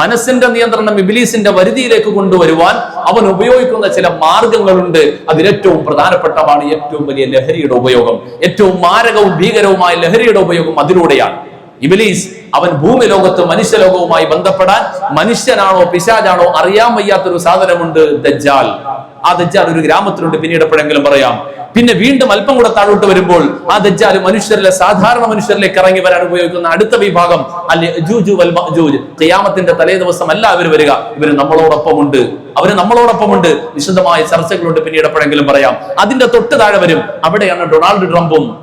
മനസ്സിന്റെ നിയന്ത്രണം ഇബിലീസിന്റെ വരുതിയിലേക്ക് കൊണ്ടുവരുവാൻ അവൻ ഉപയോഗിക്കുന്ന ചില മാർഗങ്ങളുണ്ട്. അതിലേറ്റവും പ്രധാനപ്പെട്ടതാണ് ഏറ്റവും വലിയ ലഹരിയുടെ ഉപയോഗം. ഏറ്റവും മാരകവും ഭീകരവുമായ ലഹരിയുടെ ഉപയോഗം അതിലൂടെയാണ്. ഇബിലീസ് അവൻ ഭൂമി ലോകത്ത് മനുഷ്യലോകവുമായി ബന്ധപ്പെടാൻ മനുഷ്യനാണോ പിശാജാണോ അറിയാൻ വയ്യാത്തൊരു സാധനമുണ്ട് ദജ്ജാൽ. ആ ദജ്ജാൽ ഒരു ഗ്രാമത്തിലുണ്ട്. പിന്നീട് എപ്പോഴെങ്കിലും പറയാം പിന്നെ വീണ്ടും അല്പം കൂടെ താഴോട്ട് വരുമ്പോൾ ആ ദജ്ജാൽ മനുഷ്യരിലെ സാധാരണ മനുഷ്യരിലേക്ക് ഇറങ്ങി വരാൻ ഉപയോഗിക്കുന്ന അടുത്ത വിഭാഗം അല്ലെ ജൂജു വൽ തലേ ദിവസം അല്ല അവർ വരിക. ഇവർ നമ്മളോടൊപ്പമുണ്ട്. അവർ നമ്മളോടൊപ്പമുണ്ട്. വിശദമായ ചർച്ചകളുണ്ട് പിന്നീട് എപ്പോഴെങ്കിലും പറയാം. അതിന്റെ തൊട്ട് താഴെ വരും. അവിടെയാണ് ഡൊണാൾഡ് ട്രംപും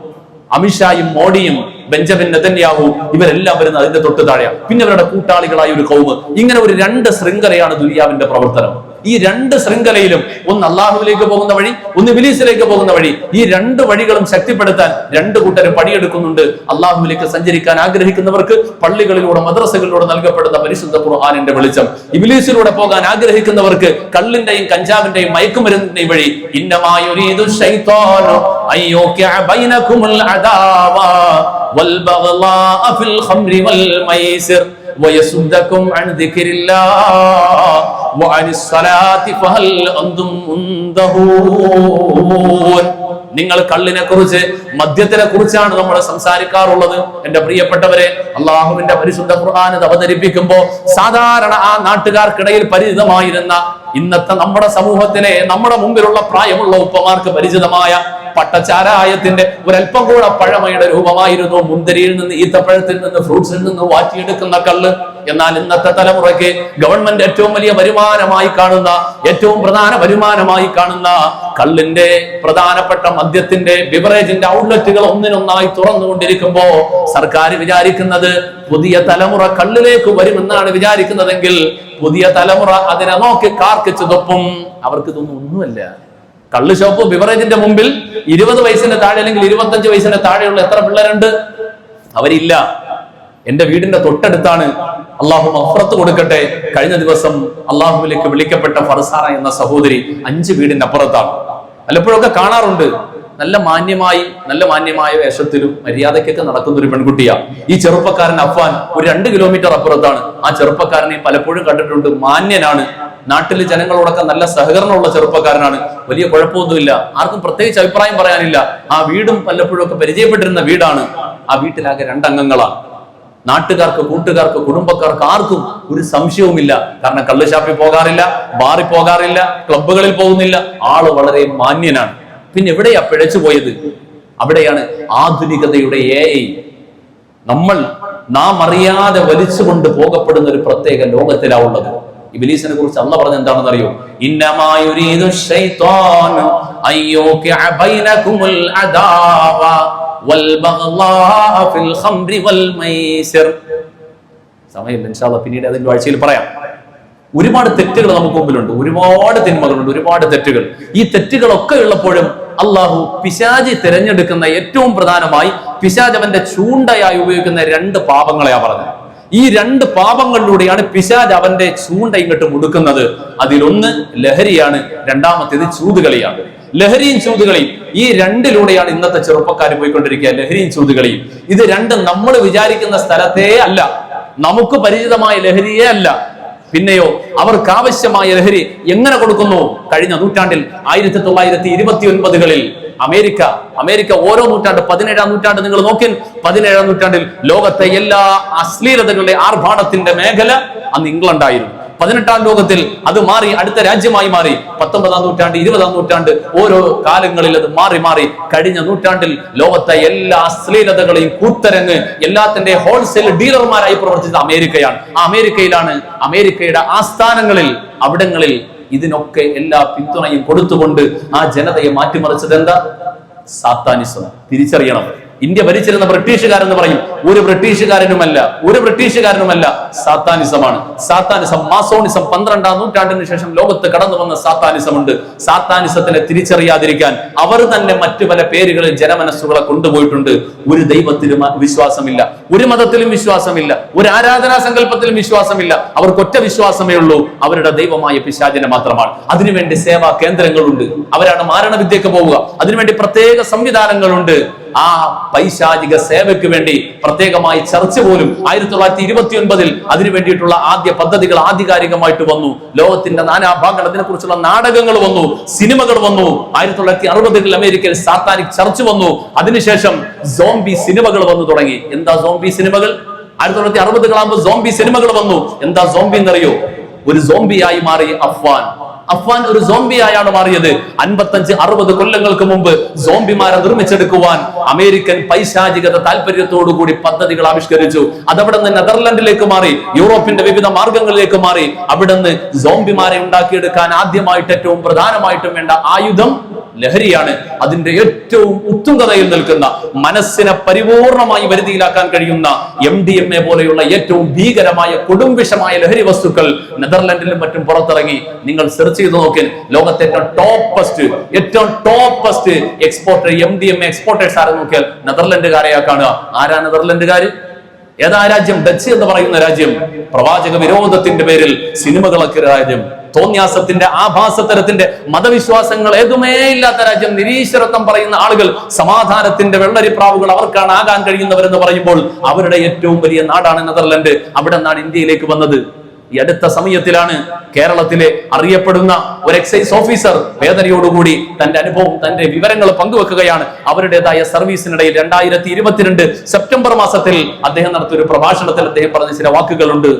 അമിത്ഷായും മോഡിയും ബെഞ്ചമിൻ നെതന്യാഹു ഇവരെല്ലാം വരുന്നത് അതിന്റെ തൊട്ട് താഴെയാണ്. പിന്നെ അവരുടെ കൂട്ടാളികളായ ഒരു കൗമ്. ഇങ്ങനെ ഒരു രണ്ട് ശൃംഖലയാണ് ദുര്യാവിന്റെ പ്രവർത്തനം. ഈ രണ്ട് ശൃംഖലയിലും ഒന്ന് അള്ളാഹുവിലേക്ക് പോകുന്ന വഴി ഒന്ന് ബിലീസിലേക്ക് പോകുന്ന വഴി ഈ രണ്ട് വഴികളും ശക്തിപ്പെടുത്താൻ രണ്ട് കൂട്ടരും പണിയെടുക്കുന്നുണ്ട് അള്ളാഹുവിലേക്ക് സഞ്ചരിക്കാൻ ആഗ്രഹിക്കുന്നവർക്ക് പള്ളികളിലൂടെ മദ്രസകളിലൂടെ നൽകപ്പെടുന്ന പരിശുദ്ധ ഖുർആാനിന്റെ വെളിച്ചം ഇബിലീസിലൂടെ പോകാൻ ആഗ്രഹിക്കുന്നവർക്ക് കള്ളിന്റെയും കഞ്ചാവിന്റെയും മയക്കുമരുന്നിന്റെയും വഴി ഇന്നമായുരീദു ശൈത്താനു അയ്യോക്യ ബൈനകുമുൽ അദാവ والبغضاء في الخمر والميسر ويصدكم عن ذكر الله നിങ്ങൾ കള്ളിനെ കുറിച്ച് മദ്യത്തിനെ കുറിച്ചാണ് നമ്മൾ സംസാരിക്കാറുള്ളത്. എന്റെ പ്രിയപ്പെട്ടവരെ അള്ളാഹുവിന്റെ പരിശുദ്ധ ഖുർആാനത് അവതരിപ്പിക്കുമ്പോ സാധാരണ ആ നാട്ടുകാർക്കിടയിൽ പരിചിതമായിരുന്ന ഇന്നത്തെ നമ്മുടെ സമൂഹത്തിലെ നമ്മുടെ മുമ്പിലുള്ള പ്രായമുള്ള ഉപ്പമാർക്ക് പരിചിതമായ പട്ടചാരായത്തിന്റെ ഒരല്പം കൂടെ പഴമയുടെ രൂപമായിരുന്നു മുന്തിരിയിൽ നിന്ന് ഈത്തപ്പഴത്തിൽ നിന്ന് ഫ്രൂട്ട്സിൽ നിന്ന് വാറ്റിയെടുക്കുന്ന കള്ള്. എന്നാൽ ഇന്നത്തെ തലമുറയ്ക്ക് ഗവൺമെന്റ് ഏറ്റവും വലിയ വരുമാനമായി കാണുന്ന ഏറ്റവും പ്രധാന വരുമാനമായി കാണുന്ന കള്ളിന്റെ പ്രധാനപ്പെട്ട മദ്യത്തിന്റെ ബിവറേജിന്റെ ഔട്ട്ലെറ്റുകൾ ഒന്നിനൊന്നായി തുറന്നുകൊണ്ടിരിക്കുമ്പോ സർക്കാർ വിചാരിക്കുന്നത് പുതിയ തലമുറ കള്ളിലേക്ക് വരുമെന്നാണ് വിചാരിക്കുന്നതെങ്കിൽ പുതിയ തലമുറ അതിനെ നോക്കി കാർക്കിച്ചു തൊപ്പും. അവർക്ക് ഇതൊന്നും ഒന്നുമല്ല. കള്ള് ഷോപ്പ് ബിവറേജിന്റെ മുമ്പിൽ ഇരുപത് വയസ്സിന്റെ താഴെ അല്ലെങ്കിൽ ഇരുപത്തഞ്ച് വയസ്സിന്റെ താഴെയുള്ള എത്ര പിള്ളേരുണ്ട്? അവരില്ല. എന്റെ വീടിന്റെ തൊട്ടടുത്താണ്. അള്ളാഹു അഫ്രത്ത് കൊടുക്കട്ടെ. കഴിഞ്ഞ ദിവസം അള്ളാഹുവിലേക്ക് വിളിക്കപ്പെട്ട ഫർസാന എന്ന സഹോദരി അഞ്ച് വീടിന്റെ അപ്പുറത്താണ്. പലപ്പോഴൊക്കെ കാണാറുണ്ട്. നല്ല മാന്യമായി നല്ല മാന്യമായ വേഷത്തിലും മര്യാദയ്ക്കൊക്കെ നടക്കുന്ന ഒരു പെൺകുട്ടിയാ. ഈ ചെറുപ്പക്കാരൻ അഫ്വാൻ ഒരു രണ്ട് കിലോമീറ്റർ അപ്പുറത്താണ്. ആ ചെറുപ്പക്കാരനെ പലപ്പോഴും കണ്ടിട്ടുണ്ട്. മാന്യനാണ്. നാട്ടിലെ ജനങ്ങളോടൊക്കെ നല്ല സഹകരണമുള്ള ചെറുപ്പക്കാരനാണ്. വലിയ കുഴപ്പമൊന്നുമില്ല. ആർക്കും പ്രത്യേകിച്ച് അഭിപ്രായം പറയാനില്ല. ആ വീടും പലപ്പോഴും ഒക്കെ പരിചയപ്പെട്ടിരുന്ന വീടാണ്. ആ വീട്ടിലാകെ രണ്ടംഗങ്ങളാണ്. നാട്ടുകാർക്ക് കൂട്ടുകാർക്ക് കുടുംബക്കാർക്ക് ആർക്കും ഒരു സംശയവുമില്ല. കാരണം കള്ളുഷാപ്പിൽ പോകാറില്ല ബാറിൽ പോകാറില്ല ക്ലബ്ബുകളിൽ പോകുന്നില്ല. ആൾ വളരെ മാന്യനാണ്. പിന്നെ എവിടെയാ പിഴച്ചു പോയത്? അവിടെയാണ് ആധുനികതയുടെ എ നമ്മൾ നാം അറിയാതെ വലിച്ചുകൊണ്ട് പോകപ്പെടുന്ന ഒരു പ്രത്യേക ലോകത്തിലാ ഉള്ളത്. ഇബിലീസിനെ കുറിച്ച് അന്ന് പറഞ്ഞ എന്താണെന്ന് അറിയോ ഇന്നമായുരീതു അദാവ. സമയം പിന്നീട് അതിന്റെ ആഴ്ചയിൽ പറയാം. ഒരുപാട് തെറ്റുകൾ നമുക്ക് മുമ്പിലുണ്ട്. ഒരുപാട് തിന്മകളുണ്ട്. ഒരുപാട് തെറ്റുകൾ. ഈ തെറ്റുകളൊക്കെ ഉള്ളപ്പോഴും അള്ളാഹു പിശാജി തിരഞ്ഞെടുക്കുന്ന ഏറ്റവും പ്രധാനമായി പിശാജ് അവന്റെ ചൂണ്ടയായി ഉപയോഗിക്കുന്ന രണ്ട് പാപങ്ങളെയാ പറഞ്ഞത്. ഈ രണ്ട് പാപങ്ങളിലൂടെയാണ് പിശാജ് അവന്റെ ചൂണ്ട ഇങ്ങോട്ട് മുടുക്കുന്നത്. അതിലൊന്ന് ലഹരിയാണ്. രണ്ടാമത്തേത് ചൂതുകളിയാണ്. ലഹരിയും ചൂതുകളിയും. ഈ രണ്ടിലൂടെയാണ് ഇന്നത്തെ ചെറുപ്പക്കാർ പോയിക്കൊണ്ടിരിക്കുക ലഹരിയും ചൂതുകളിയും. ഇത് രണ്ട് നമ്മൾ വിചാരിക്കുന്ന സ്ഥലത്തേ അല്ല. നമുക്ക് പരിചിതമായ ലഹരിയേ അല്ല. പിന്നെയോ അവർക്ക് ആവശ്യമായ ലഹരി എങ്ങനെ കൊടുക്കുന്നു? കഴിഞ്ഞ നൂറ്റാണ്ടിൽ ആയിരത്തി തൊള്ളായിരത്തി ഇരുപത്തി ഒൻപതുകളിൽ അമേരിക്ക അമേരിക്ക ഓരോ നൂറ്റാണ്ട് പതിനേഴാം നൂറ്റാണ്ട് നിങ്ങൾ നോക്കി പതിനേഴാം നൂറ്റാണ്ടിൽ ലോകത്തെ എല്ലാ അശ്ലീലതകളുടെ ആർഭാടത്തിന്റെ മേഖല അന്ന് ഇംഗ്ലണ്ട് ആയിരുന്നു പതിനെട്ടാം ലോകത്തിൽ അത് മാറി അടുത്ത രാജ്യമായി മാറി. പത്തൊമ്പതാം നൂറ്റാണ്ട് ഇരുപതാം നൂറ്റാണ്ട് ഓരോ കാലങ്ങളിൽ അത് മാറി മാറി. കഴിഞ്ഞ നൂറ്റാണ്ടിൽ ലോകത്തെ എല്ലാ അശ്ലീലതകളെയും കൂത്തരങ്ങ് എല്ലാത്തിന്റെ ഹോൾസെയിൽ ഡീലർമാരായി പ്രവർത്തിച്ചത് അമേരിക്കയാണ്. ആ അമേരിക്കയിലാണ് അമേരിക്കയുടെ ആസ്ഥാനങ്ങളിൽ അവിടങ്ങളിൽ ഇതിനൊക്കെ എല്ലാ പിന്തുണയും കൊടുത്തുകൊണ്ട് ആ ജനതയെ മാറ്റിമറിച്ചത് എന്താ? സാത്താനിസം. തിരിച്ചറിയണം. ഇന്ത്യ ഭരിച്ചിരുന്ന ബ്രിട്ടീഷുകാരെന്ന് പറയും. ഒരു ബ്രിട്ടീഷുകാരനുമല്ല ഒരു ബ്രിട്ടീഷുകാരനുമല്ല സാത്താനിസമാണ്. സാത്താനിസം മാസോണിസം പന്ത്രണ്ടാം നൂറ്റാണ്ടിന് ശേഷം ലോകത്ത് കടന്നു വന്ന സാത്താനിസം ഉണ്ട് സാത്താനിസത്തിനെ തിരിച്ചറിയാതിരിക്കാൻ അവർ തന്നെ മറ്റു പല പേരുകളിൽ ജനമനസ്സുകളെ കൊണ്ടുപോയിട്ടുണ്ട്. ഒരു ദൈവത്തിലും വിശ്വാസമില്ല ഒരു മതത്തിലും വിശ്വാസമില്ല ഒരു ആരാധനാ സങ്കല്പത്തിലും വിശ്വാസമില്ല. അവർക്ക് ഒറ്റ വിശ്വാസമേ ഉള്ളൂ അവരുടെ ദൈവമായ പിശാചിനെ മാത്രമാണ്. അതിനുവേണ്ടി സേവാ കേന്ദ്രങ്ങളുണ്ട്. അവരാണ് മാരണവിദ്യക്ക് പോവുക. അതിനുവേണ്ടി പ്രത്യേക സംവിധാനങ്ങളുണ്ട്. ആ പൈശാചിക സേവയ്ക്ക് വേണ്ടി പ്രത്യേകമായി ചർച്ച പോലും ആയിരത്തി തൊള്ളായിരത്തി ഇരുപത്തി ഒൻപതിൽ അതിനു വേണ്ടിയിട്ടുള്ള ആദ്യ പദ്ധതികൾ ആധികാരികമായിട്ട് വന്നു. ലോകത്തിന്റെ നാനാഭാഗങ്ങൾ അതിനെക്കുറിച്ചുള്ള നാടകങ്ങൾ വന്നു സിനിമകൾ വന്നു. ആയിരത്തി തൊള്ളായിരത്തി അറുപതുകളിൽ അമേരിക്കയിൽ സാത്താനിക് ചർച്ച് വന്നു. അതിനുശേഷം സോംബി സിനിമകൾ വന്നു തുടങ്ങി. എന്താ സോംബി സിനിമകൾ? ആയിരത്തി തൊള്ളായിരത്തി അറുപതുകളാകുമ്പോൾ സോംബി സിനിമകൾ വന്നു. എന്താ സോംബി എന്നറിയോ? ഒരു സോംബിയായി മാറി അഫ്വാൻ. അഫ്വാൻ ഒരു സോംബിയായാണ് മാറിയത്. അൻപത്തഞ്ച് അറുപത് കൊല്ലങ്ങൾക്ക് മുമ്പ് സോംബിമാരെ നിർമ്മിച്ചെടുക്കുവാൻ അമേരിക്കൻ പൈശാചികത താല്പര്യത്തോടുകൂടി പദ്ധതികൾ ആവിഷ്കരിച്ചു. അതവിടെ നിന്ന് നെതർലൻഡിലേക്ക് മാറി യൂറോപ്പിന്റെ വിവിധ മാർഗങ്ങളിലേക്ക് മാറി. അവിടെ നിന്ന് സോംബിമാരെ ഉണ്ടാക്കിയെടുക്കാൻ ആദ്യമായിട്ട് ഏറ്റവും പ്രധാനമായിട്ടും വേണ്ട ആയുധം ലഹരിയാണ് അതിന്റെ ഏറ്റവും ഉത്തുംഗതയിൽ നിൽക്കുന്ന മനസ്സിനെ പരിപൂർണമായി വരുതിയിലാക്കാൻ കഴിയുന്ന എം ഡി എം എ പോലെയുള്ള ഏറ്റവും ഭീകരമായ കൊടുംവിഷമായ ലഹരി വസ്തുക്കൾ നെതർലൻഡിലും മറ്റും പുറത്തിറങ്ങി. നിങ്ങൾ സെർച്ച് ചെയ്ത് നോക്കി ലോകത്തെ ഏറ്റവും ടോപ്പസ്റ്റ് ഏറ്റവും toppest exporter M D M A exporters ആരെ നോക്കിയാൽ നെതർലൻഡുകാരെയാ കാണുക. ആരാ നെതർലൻഡുകാർ ഏതാ രാജ്യം? ഡച്ച് എന്ന് പറയുന്ന രാജ്യം. പ്രവാചക വിരോധത്തിന്റെ പേരിൽ സിനിമകളൊക്കെ രാജ്യം. തോന്യാസത്തിന്റെ ആഭാസതരത്തിന്റെ മതവിശ്വാസങ്ങൾ ഏതുമേ ഇല്ലാത്ത രാജ്യം നിരീശ്വരത്വം പറയുന്ന ആളുകൾ സമാധാനത്തിന്റെ വെള്ളരിപ്രാവുകൾ അവർക്കാണ് ആകാൻ കഴിയുന്നവരെന്ന് പറയുമ്പോൾ അവരുടെ ഏറ്റവും വലിയ നാടാണ് നെതർലൻഡ്. അവിടെ നിന്നാണ് ഇന്ത്യയിലേക്ക് വന്നത്. ഈ അടുത്ത സമയത്തിലാണ് കേരളത്തിലെ അറിയപ്പെടുന്ന ഒരു എക്സൈസ് ഓഫീസർ വേദനയോടുകൂടി തന്റെ അനുഭവം തന്റെ വിവരങ്ങൾ പങ്കുവെക്കുകയാണ്. അവരുടേതായ സർവീസിനിടയിൽ രണ്ടായിരത്തി ഇരുപത്തിരണ്ട് സെപ്റ്റംബർ മാസത്തിൽ അദ്ദേഹം നടത്തിയ ഒരു പ്രഭാഷണത്തിൽ അദ്ദേഹം പറഞ്ഞ ചില വാക്കുകളുണ്ട്.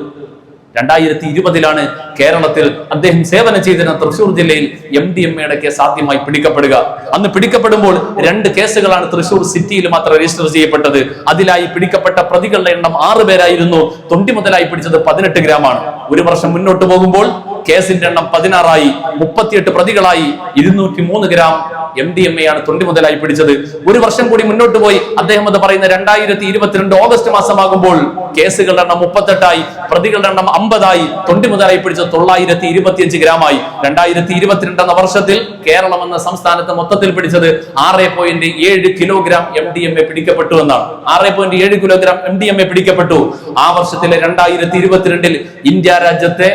രണ്ടായിരത്തി ഇരുപതിലാണ് കേരളത്തിൽ അദ്ദേഹം സേവനം ചെയ്തിരുന്ന തൃശൂർ ജില്ലയിൽ എം ഡി എം എയുടെ കേസ് ആദ്യമായി പിടിക്കപ്പെടുക. അന്ന് പിടിക്കപ്പെടുമ്പോൾ രണ്ട് കേസുകളാണ് തൃശൂർ സിറ്റിയിൽ മാത്രം രജിസ്റ്റർ ചെയ്യപ്പെട്ടത്. അതിലായി പിടിക്കപ്പെട്ട പ്രതികളുടെ എണ്ണം ആറ് പേരായിരുന്നു. തൊണ്ടി മുതലായി പിടിച്ചത് പതിനെട്ട് ഗ്രാമാണ്. ഒരു വർഷം മുന്നോട്ട് പോകുമ്പോൾ കേസിന്റെ എണ്ണം പതിനാറായി മുപ്പത്തിയെട്ട് പ്രതികളായി ഇരുന്നൂറ്റി മൂന്ന് gram M D M A ആണ് തൊണ്ടി മുതലായി പിടിച്ചത്. ഒരു വർഷം കൂടി മുന്നോട്ട് പോയി. അദ്ദേഹം അത് പറയുന്ന രണ്ടായിരത്തി ഇരുപത്തിരണ്ട് ഓഗസ്റ്റ് മാസമാകുമ്പോൾ കേസുകളുടെ എണ്ണം മുപ്പത്തെട്ടായി പ്രതികളുടെ എണ്ണം അമ്പതായി തൊണ്ടി മുതലായി പിടിച്ചത് തൊള്ളായിരത്തി ഇരുപത്തിയഞ്ച് ഗ്രാമായി. രണ്ടായിരത്തി ഇരുപത്തിരണ്ട് എന്ന വർഷത്തിൽ കേരളം എന്ന സംസ്ഥാനത്ത് മൊത്തത്തിൽ പിടിച്ചത് ആറ് പോയിന്റ് ഏഴ് kilogram M D M A പിടിക്കപ്പെട്ടു എന്നാണ്. ആറ് പോയിന്റ് ഏഴ് kilogram M D M A പിടിക്കപ്പെട്ടു. ആ വർഷത്തിലെ രണ്ടായിരത്തി ഇരുപത്തിരണ്ടിൽ ഇന്ത്യ രാജ്യത്തെ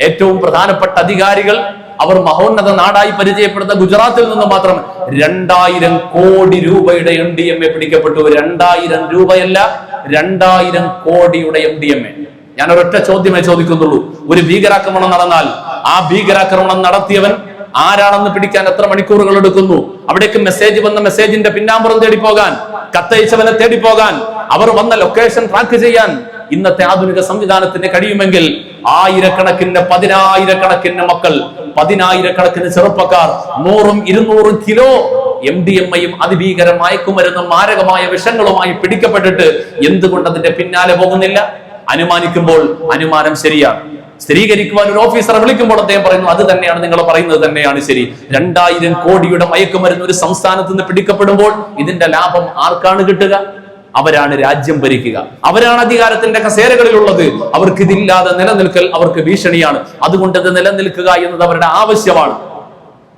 ഏറ്റവും പ്രധാനപ്പെട്ട അധികാരികൾ അവർ മഹോന്നത നാടായി പരിചയപ്പെടുന്ന ഗുജറാത്തിൽ നിന്ന് മാത്രം രണ്ടായിരം കോടി രൂപയുടെ എം ഡി എം എ പിടിക്കപ്പെട്ടു. രണ്ടായിരം രൂപയല്ല രണ്ടായിരം കോടിയുടെ എം ഡി എം എ. ഞാൻ ഒരൊറ്റ ചോദ്യമേ ചോദിക്കുന്നുള്ളൂ. ഒരു ഭീകരാക്രമണം നടന്നാൽ ആ ഭീകരാക്രമണം നടത്തിയവൻ ആരാണെന്ന് പിടിക്കാൻ എത്ര മണിക്കൂറുകൾ എടുക്കുന്നു? അവിടേക്ക് മെസ്സേജ് വന്ന മെസ്സേജിന്റെ പിന്നാമ്പുറം തേടി പോകാൻ കത്തയച്ചവനെ തേടി പോകാൻ അവർ വന്ന ലൊക്കേഷൻ ട്രാക്ക് ചെയ്യാൻ ഇന്നത്തെ ആധുനിക സംവിധാനത്തിന് കഴിയുമെങ്കിൽ ആയിരക്കണക്കിന് പതിനായിരക്കണക്കിന് മക്കൾ പതിനായിരക്കണക്കിന് ചെറുപ്പക്കാർ നൂറും ഇരുന്നൂറും കിലോ എം ഡി എം ഐയും അതിഭീകര മയക്കുമരുന്നും മാരകമായ വിഷങ്ങളുമായി പിടിക്കപ്പെട്ടിട്ട് എന്തുകൊണ്ട് അതിന്റെ പിന്നാലെ പോകുന്നില്ല? അനുമാനിക്കുമ്പോൾ അനുമാനം ശരിയാണ്. സ്ഥിരീകരിക്കുവാൻ ഒരു ഓഫീസറെ വിളിക്കുമ്പോൾ അദ്ദേഹം പറയുന്നു അത് തന്നെയാണ് നിങ്ങൾ പറയുന്നത് തന്നെയാണ് ശരി. രണ്ടായിരം കോടിയുടെ മയക്കുമരുന്ന് ഒരു സംസ്ഥാനത്ത് നിന്ന് പിടിക്കപ്പെടുമ്പോൾ ഇതിന്റെ ലാഭം ആർക്കാണ് കിട്ടുക? അവരാണ് രാജ്യം ഭരിക്കുക. അവരാണ് അധികാരത്തിന്റെ കസേരകളിലുള്ളത്. അവർക്ക് ഇതില്ലാതെ നിലനിൽക്കൽ അവർക്ക് ഭീഷണിയാണ്. അതുകൊണ്ട് ഇത് നിലനിൽക്കുക എന്നത് അവരുടെ ആവശ്യമാണ്.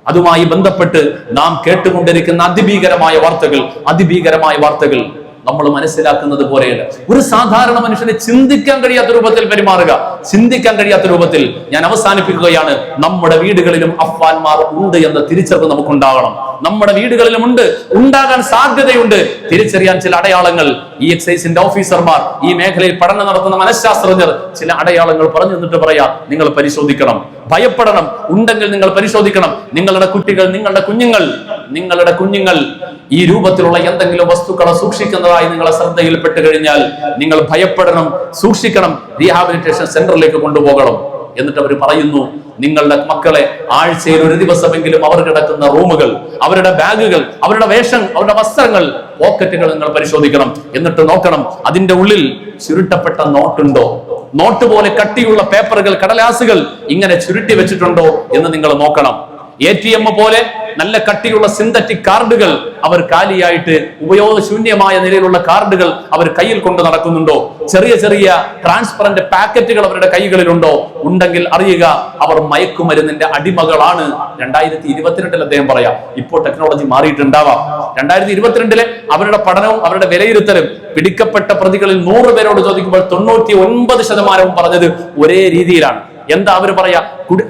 അതുമായി ബന്ധപ്പെട്ട് നാം കേട്ടുകൊണ്ടിരിക്കുന്ന അതിഭീകരമായ വാർത്തകൾ അതിഭീകരമായ വാർത്തകൾ നമ്മൾ മനസ്സിലാക്കുന്നത് പോലെയല്ല. ഒരു സാധാരണ മനുഷ്യനെ ചിന്തിക്കാൻ കഴിയാത്ത രൂപത്തിൽ പെരുമാറുക. ചിന്തിക്കാൻ കഴിയാത്ത രൂപത്തിൽ ഞാൻ അവസാനിപ്പിക്കുകയാണ്. നമ്മുടെ വീടുകളിലും അഫ്വാൻമാർ ഉണ്ട് എന്ന തിരിച്ചറിവ് നമുക്കുണ്ടാകണം. നമ്മുടെ വീടുകളിലും ഉണ്ട്. ഉണ്ടാകാൻ സാധ്യതയുണ്ട്. തിരിച്ചറിയാൻ ചില അടയാളങ്ങൾ ഈ എക്സൈസിന്റെ ഓഫീസർമാർ ഈ മേഖലയിൽ പഠനം നടത്തുന്ന മനഃശാസ്ത്രജ്ഞർ ചില അടയാളങ്ങൾ പറഞ്ഞു നിന്നിട്ട് പറയാ നിങ്ങൾ പരിശോധിക്കണം ഭയപ്പെടണം ഉണ്ടെങ്കിൽ നിങ്ങൾ പരിശോധിക്കണം. നിങ്ങളുടെ കുട്ടികൾ നിങ്ങളുടെ കുഞ്ഞുങ്ങൾ നിങ്ങളുടെ കുഞ്ഞുങ്ങൾ ഈ രൂപത്തിലുള്ള എന്തെങ്കിലും വസ്തുക്കളെ സൂക്ഷിക്കുന്നതായി നിങ്ങളെ ശ്രദ്ധയിൽപ്പെട്ട് കഴിഞ്ഞാൽ നിങ്ങൾ ഭയപ്പെടണം സൂക്ഷിക്കണം റീഹാബിലിറ്റേഷൻ സെന്ററിലേക്ക് കൊണ്ടുപോകണം. എന്നിട്ട് അവർ പറയുന്നു നിങ്ങളുടെ മക്കളെ ആഴ്ചയിൽ ഒരു ദിവസമെങ്കിലും അവർ കിടക്കുന്ന റൂമുകൾ അവരുടെ ബാഗുകൾ അവരുടെ വേഷം അവരുടെ വസ്ത്രങ്ങൾ പോക്കറ്റുകൾ നിങ്ങൾ പരിശോധിക്കണം. എന്നിട്ട് നോക്കണം അതിന്റെ ഉള്ളിൽ ചുരുട്ടപ്പെട്ട നോട്ടുണ്ടോ? നോട്ട് പോലെ കട്ടിയുള്ള പേപ്പറുകൾ കടലാസുകൾ ഇങ്ങനെ ചുരുട്ടി വെച്ചിട്ടുണ്ടോ എന്ന് നിങ്ങൾ നോക്കണം. എ ടി എം പോലെ നല്ല കട്ടിയുള്ള സിന്തറ്റിക് കാർഡുകൾ അവർ കാലിയായിട്ട് ഉപയോഗശൂന്യമായ നിലയിലുള്ള കാർഡുകൾ അവർ കയ്യിൽ കൊണ്ട് നടക്കുന്നുണ്ടോ? ചെറിയ ചെറിയ ട്രാൻസ്പെറന്റ് പാക്കറ്റുകൾ അവരുടെ കൈകളിലുണ്ടോ? ഉണ്ടെങ്കിൽ അറിയുക അവർ മയക്കുമരുന്നിന്റെ അടിമകളാണ്. രണ്ടായിരത്തി ഇരുപത്തിരണ്ടിൽ അദ്ദേഹം പറയാം ഇപ്പോൾ ടെക്നോളജി മാറിയിട്ടുണ്ടാവാം. രണ്ടായിരത്തി ഇരുപത്തിരണ്ടിലെ അവരുടെ പഠനവും അവരുടെ വിലയിരുത്തലും പിടിക്കപ്പെട്ട പ്രതികളിൽ നൂറ് പേരോട് ചോദിക്കുമ്പോൾ തൊണ്ണൂറ്റി ഒൻപത് ശതമാനവും പറഞ്ഞത് ഒരേ രീതിയിലാണ്. എന്താ അവർ പറയാ?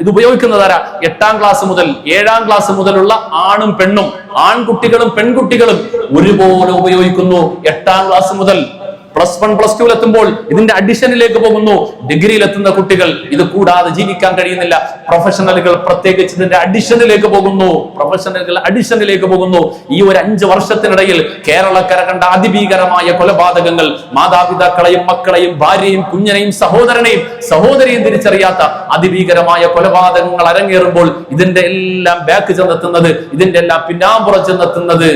ഇത് ഉപയോഗിക്കുന്നത് ആരാ? എട്ടാം ക്ലാസ് മുതൽ ഏഴാം ക്ലാസ് മുതലുള്ള ആണും പെണ്ണും ആൺകുട്ടികളും പെൺകുട്ടികളും ഒരുപോലെ ഉപയോഗിക്കുന്നു. എട്ടാം ക്ലാസ് മുതൽ പ്ലസ് വൺ പ്ലസ് ടു എത്തുമ്പോൾ ഇതിന്റെ അഡിഷനിലേക്ക് പോകുന്നു. ഡിഗ്രിയിൽ എത്തുന്ന കുട്ടികൾ ഇത് കൂടാതെ ജീവിക്കാൻ കഴിയുന്നില്ല. പ്രൊഫഷണലുകൾ പ്രത്യേകിച്ച് ഇതിന്റെ അഡിഷനിലേക്ക് പോകുന്നു. പ്രൊഫഷണലുകൾ അഡിഷനിലേക്ക് പോകുന്നു. ഈ ഒരു അഞ്ച് വർഷത്തിനിടയിൽ കേരളക്കര കണ്ട അതിഭീകരമായ കൊലപാതകങ്ങൾ മാതാപിതാക്കളെയും മക്കളെയും ഭാര്യയും കുഞ്ഞനെയും സഹോദരനെയും സഹോദരിയും തിരിച്ചറിയാത്ത അതിഭീകരമായ കൊലപാതകങ്ങൾ അരങ്ങേറുമ്പോൾ ഇതിന്റെ എല്ലാം ബാക്ക് ചെന്നെത്തുന്നത് ഇതിന്റെ എല്ലാം പിന്നാമ്പുറ ചെന്നെത്തുന്നത്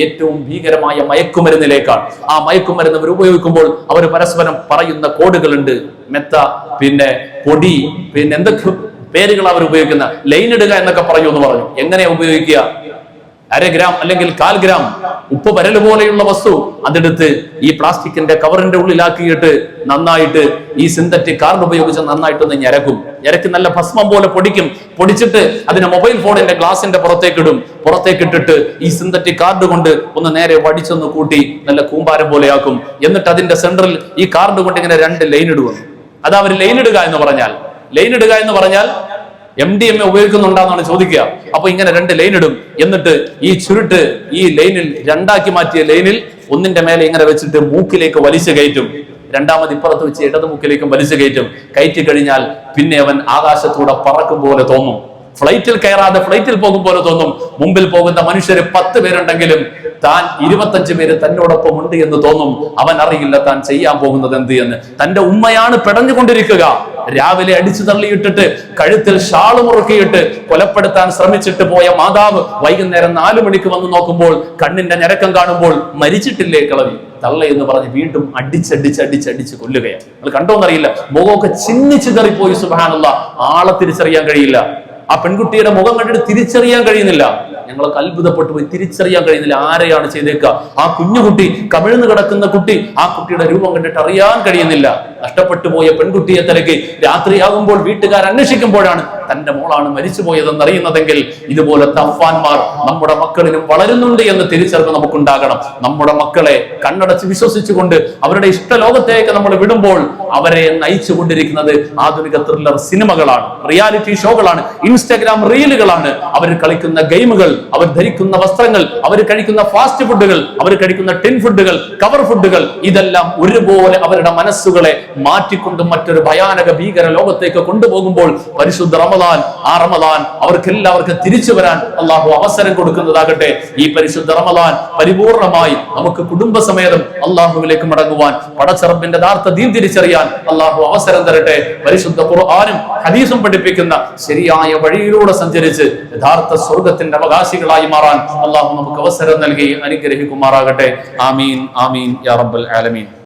ഏറ്റവും ഭീകരമായ മയക്കുമരുന്നിലേക്കാണ്. ആ മയക്കുമരുന്ന് അവർ ഉപയോഗിക്കുമ്പോൾ അവർ പരസ്പരം പറയുന്ന കോഡുകളുണ്ട്. മെത്ത പിന്നെ പൊടി പിന്നെ എന്തൊക്കെ പേരുകൾ അവർ ഉപയോഗിക്കുന്ന ലൈൻ ഇടുക എന്നൊക്കെ പറയൂ എന്ന് പറഞ്ഞു. എങ്ങനെയാ ഉപയോഗിക്കുക? അര ഗ്രാം അല്ലെങ്കിൽ കാൽ ഗ്രാം ഉപ്പ് പരൽ പോലെയുള്ള വസ്തു അതെടുത്ത് ഈ പ്ലാസ്റ്റിക്കിന്റെ കവറിന്റെ ഉള്ളിലാക്കിയിട്ട് നന്നായിട്ട് ഈ സിന്തറ്റിക് കാർഡ് ഉപയോഗിച്ച് നന്നായിട്ടൊന്ന് ഞരക്കും. ഞരക്ക് നല്ല ഭസ്മം പോലെ പൊടിക്കും. പൊടിച്ചിട്ട് അതിനെ മൊബൈൽ ഫോണിന്റെ ഗ്ലാസിന്റെ പുറത്തേക്കിടും. പുറത്തേക്കിട്ടിട്ട് പുറത്തേക്ക് ഈ സിന്തറ്റിക് കാർഡ് കൊണ്ട് ഒന്ന് നേരെ വടിച്ചൊന്ന് കൂട്ടി നല്ല കൂമ്പാരം പോലെയാക്കും എന്നിട്ട് അതിന്റെ സെന്ററിൽ ഈ കാർഡ് കൊണ്ട് ഇങ്ങനെ രണ്ട് ലൈൻ ഇടുവന്നു അത് അവർ ലൈൻ ഇടുക എന്ന് പറഞ്ഞാൽ ലൈൻ ഇടുക എന്ന് പറഞ്ഞാൽ എം ഡി എം എ ഉപയോഗിക്കുന്നുണ്ടാന്നാണ് ചോദിക്കുക. അപ്പൊ ഇങ്ങനെ രണ്ട് ലൈൻ ഇടും. എന്നിട്ട് ഈ ചുരുട്ട് ഈ ലൈനിൽ രണ്ടാക്കി മാറ്റിയ ലൈനിൽ ഒന്നിന്റെ മേലെ ഇങ്ങനെ വെച്ചിട്ട് മൂക്കിലേക്ക് വലിച്ചു കയറ്റും. രണ്ടാമത് ഇപ്പുറത്ത് വെച്ച് ഇടത് മൂക്കിലേക്കും വലിച്ചു കയറ്റും. കയറ്റി കഴിഞ്ഞാൽ പിന്നെ അവൻ ആകാശത്തൂടെ പറക്കും പോലെ തോന്നും. ഫ്ലൈറ്റിൽ കയറാതെ ഫ്ലൈറ്റിൽ പോകും പോലെ തോന്നും. മുമ്പിൽ പോകുന്ന മനുഷ്യര് പത്ത് പേരുണ്ടെങ്കിലും താൻ ഇരുപത്തഞ്ച് പേര് തന്നോടൊപ്പം ഉണ്ട് എന്ന് തോന്നും. അവൻ അറിയില്ല താൻ ചെയ്യാൻ പോകുന്നത് എന്ത് എന്ന്. തന്റെ ഉമ്മയാണ് പിടഞ്ഞുകൊണ്ടിരിക്കുക. രാവിലെ അടിച്ചു തള്ളിയിട്ടിട്ട് കഴുത്തിൽ ഷാൾ മുറുക്കിയിട്ട് കൊലപ്പെടുത്താൻ ശ്രമിച്ചിട്ട് പോയ മാതാവ് വൈകുന്നേരം നാലു മണിക്ക് വന്ന് നോക്കുമ്പോൾ കണ്ണിന്റെ ഞരക്കം കാണുമ്പോൾ മരിച്ചിട്ടില്ലേ കളവി? തള്ള എന്ന് പറഞ്ഞ് വീണ്ടും അടിച്ചടിച്ച് അടിച്ചടിച്ച് കൊല്ലുകയാണ്. നിങ്ങൾ കണ്ടോന്നറിയില്ല. മുഖമൊക്കെ ചിന്നിച്ച് തെറിപ്പോയി സുബാനുള്ള ആളെ തിരിച്ചറിയാൻ കഴിയില്ല. ആ പെൺകുട്ടിയുടെ മുഖം കണ്ടിട്ട് തിരിച്ചറിയാൻ കഴിയുന്നില്ല. ഞങ്ങൾക്ക് അത്ഭുതപ്പെട്ടു പോയി. തിരിച്ചറിയാൻ കഴിയുന്നില്ല ആരെയാണ് ചെയ്തേക്കുക. ആ കുഞ്ഞുകുട്ടി കമിഴ്ന്നു കിടക്കുന്ന കുട്ടി ആ കുട്ടിയുടെ രൂപം കണ്ടിട്ട് അറിയാൻ കഴിയുന്നില്ല. നഷ്ടപ്പെട്ടു പോയ പെൺകുട്ടിയെ തിരക്കി. രാത്രിയാകുമ്പോൾ വീട്ടുകാർ അന്വേഷിക്കുമ്പോഴാണ് തന്റെ മോളാണ് മരിച്ചുപോയതെന്ന് അറിയുന്നതെങ്കിൽ ഇതുപോലത്തെ അഫ്വാൻമാർ നമ്മുടെ മക്കളിലും വളരുന്നുണ്ട് എന്ന് തിരിച്ചറിവ് നമുക്കുണ്ടാകണം. നമ്മുടെ മക്കളെ കണ്ണടച്ച് വിശ്വസിച്ചുകൊണ്ട് അവരുടെ ഇഷ്ട ലോകത്തേക്ക് നമ്മൾ വിടുമ്പോൾ അവരെ നയിച്ചു കൊണ്ടിരിക്കുന്നത് ആധുനിക ത്രില്ലർ സിനിമകളാണ്. റിയാലിറ്റി ഷോകളാണ് ഇൻസ്റ്റാഗ്രാം റീലുകളാണ് അവർ കളിക്കുന്ന ഗെയിമുകൾ അവർ ധരിക്കുന്ന വസ്ത്രങ്ങൾ അവർ കഴിക്കുന്ന ഫാസ്റ്റ് ഫുഡുകൾ അവർ കഴിക്കുന്ന ടിൻ ഫുഡുകൾ കവർ ഫുഡുകൾ ഇതെല്ലാം ഒരുപോലെ അവരുടെ മനസ്സുകളെ മാറ്റിക്കൊണ്ട് മറ്റൊരു ഭയാനക ഭീകര ലോകത്തേക്ക് കൊണ്ടുപോകുമ്പോൾ പരിശുദ്ധ റമദാൻ ആ റമദാൻ അവർക്ക് എല്ലാവർക്കും തിരിച്ചു വരാൻ അള്ളാഹു അവസരം കൊടുക്കുന്നതാകട്ടെ. ഈ പരിശുദ്ധ റമദാൻ പരിപൂർണമായി നമുക്ക് കുടുംബസമേതം അള്ളാഹുവിലേക്ക് മടങ്ങുവാൻ പടച്ചറമ്പിന്റെ യഥാർത്ഥ ദീൻ തിരിച്ചറിയാൻ അള്ളാഹു അവസരം തരട്ടെ. പരിശുദ്ധ ഖുർആാനും ഹദീസും പഠിപ്പിക്കുന്ന ശരിയായ വഴിയിലൂടെ സഞ്ചരിച്ച് യഥാർത്ഥ സ്വർഗത്തിന്റെ അവകാശികളായി മാറാൻ അള്ളാഹു നമുക്ക് അവസരം നൽകി അനുഗ്രഹിക്കുമാറാകട്ടെ. ആമീൻ ആമീൻ യാ റബ്ബൽ ആലമീൻ.